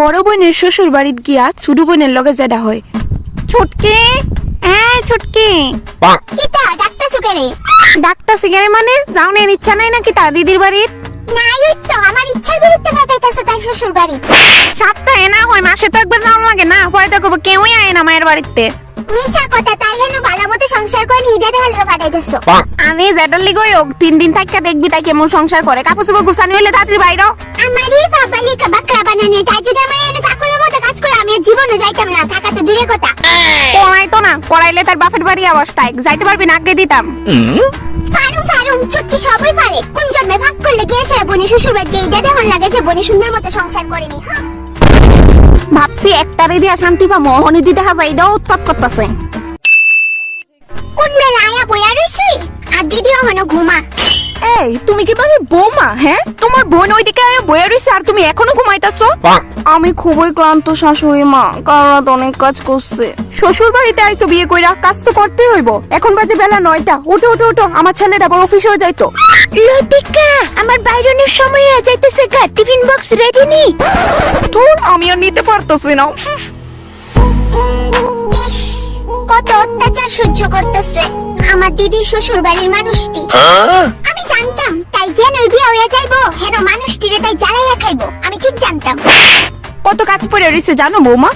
বড় বোনের শ্বশুর বাড়িত গিয়া ছোট বোনের লগে যেটা হয়। ছুটকে? হ্যাঁ ছুটকে। কিতা ডাক্তার সুগারে ডাক্তার সিগারে মানে? যাওনের ইচ্ছা নাই নাকি তার দিদির বাড়িত? তো আমার ইচ্ছার বিরুদ্ধে ভাবাইতাছো তাই শ্বশুর বাড়ি সপ্তাহে না হয় মাসে তো একবার যাওয়ার লাগে না। পরে দেখো কেউই আয় না মায়ের বাড়িতে। মিশা কথা তাই যেন ভালো মতো সংসার করে হালকা আমি হোক তিন দিন থাকা দেখবি তাই কেমন সংসার করে। কাপড় চোপড় গুছানি তাড়াতাড়ি বাইর। আমারই বাবালি কাবাকরা বানানি। তাই যদি আমার এনে চাকরের মতো কাজ করে আমি জীবনে যাইতাম না। থাকা তো দূরে কথা। তো না করাইলে তার বাপের বাড়ি অবস্থায় যাইতে পারবি না আগে দিতাম। ফারুম ছুটকি সবই পারে। কোন জন্মে ভাগ করলে সারা বনি শ্বশুর বাড়ি দেহন লাগে যে বনি সুন্দর মতো সংসার করেনি হ্যাঁ? ভাবছি একটারে দিয়া শান্তি পাবো হনি দিতে হবে এটাও উৎপাত করতেছে। কোন আয়া বইয়া রইছি? আর দিদি হনো ঘুমা। এই তুমি কি মানে বৌমা হ্যাঁ? তোমার বোন ওইদিকে আয়া বয়ে রইছে আর তুমি এখনও ঘুমাইতাছো? আমি খুবই ক্লান্ত শাশুড়ি মা কারণ অনেক কাজ করছে। শ্বশুর বাড়িতে আইছো বিয়ে কইরা কাজ তো করতেই হইব। এখন বাজে বেলা নয়টা। উঠো উঠো উঠো আমার ছেলেটা আবার অফিসেও যাইতো। লতিকা আমার বাইরনের সময় হয়ে যাইতেছে গা টিফিন বক্স রেডি নি? ধুর আমি আর নিতে পারতেছি না। কত সহ্য করতেছে। আমার দিদি শ্বশুর বাড়ির মানুষটি আমি জানতাম তাই যেন বিয়ে হয়ে যাইবো হেন মানুষটিরে তাই জ্বালাইয়া খাইবো। আমি ঠিক জানতাম। কত কাজ পড়ে রইছে জানো বৌমা?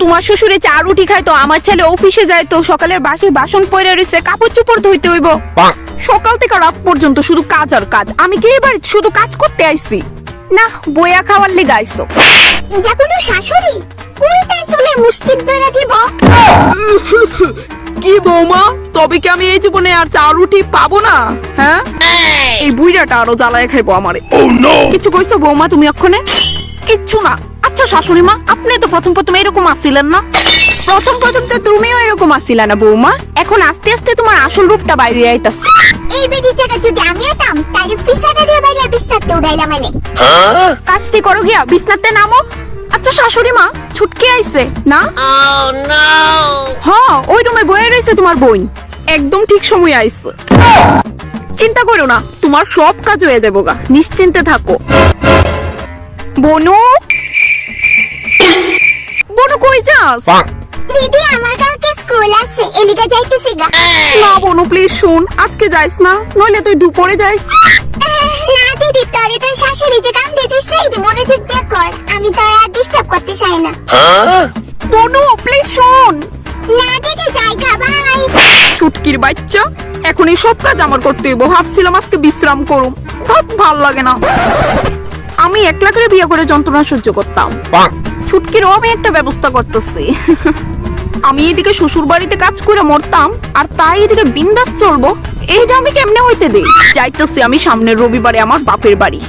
তোমার শ্বশুরে চা রুটি খাইতো আমার ছেলে অফিসে যাইতো সকালের বাসি বাসন পড়ে রইছে কাপড় চোপড় ধুইতে হইব। সকাল থেকে রাত পর্যন্ত শুধু কাজ আর কাজ। আমি কি এবার শুধু কাজ করতে আইছি? না বইয়া খাওয়ার লেগে আইছো। এটা কোনো শাশুড়ি? কই তার চুলের মুষ্টির ধরে দিব কি বৌমা? তবে কি আমি এই জীবনে আর চা রুটি পাবো না? হ্যাঁ? এই বুইড়াটা আরও জ্বালায় খাইবো আমারে। কিছু কইছো বৌমা তুমি অক্ষণে কিচ্ছু না। আচ্ছা শাশুড়ি মা আপনি তো প্রথম প্রথম এরকম আসছিলেন না? প্রথম প্রথম তো তুমিও এরকম আসছিলা না বৌমা। এখন আস্তে আস্তে তোমার আসল রূপটা বাইরে আইতাছে। এই বেডি জায়গা যদি আমি হতাম তাহলে পিসাটা দিয়ে বাইরে বিস্তারতে উড়াইলাম মানে কাজটি করো গিয়া বিছনাতে নামো। আচ্ছা শাশুড়ি মা ছুটকে আইছে না? হ্যাঁ ওই রুমে বয়ে রয়েছে তোমার বোন। একদম ঠিক সময় আইছে। চিন্তা করো না তোমার সব কাজ হয়ে যাব গা। নিশ্চিন্তে থাকো। বনু! বনু কই যাস? দিদি আমার কালকে স্কুল আছে এলিকা যাইতেছি গা। না বনু প্লিজ শুন আজকে যাইস না নইলে তুই দুপুরে যাইস। না দিদি তোরে তোর শাশুড়ি যে কাম দিতে সেই মনোযোগ দিয়ে কর আমি তোর আর ডিস্টার্ব করতে চাই না। বনু প্লিজ শুন না দিদি জায়গা ভাই। ছুটকির বাচ্চা এখন এই সব কাজ আমার করতে হইব। ভাবছিলাম আজকে বিশ্রাম করুম। ধর ভালো লাগে না। আমি একলা করে বিয়ে করে যন্ত্রণা সহ্য করতাম। ছুটকিরও আমি একটা ব্যবস্থা করতেছি। আমি এদিকে শ্বশুর বাড়িতে কাজ করে মরতাম আর তাই এদিকে বিন্দাস চলবো এইটা আমি কেমনে হইতে দেই? যাইতেছি আমি সামনের রবিবারে আমার বাপের বাড়ি।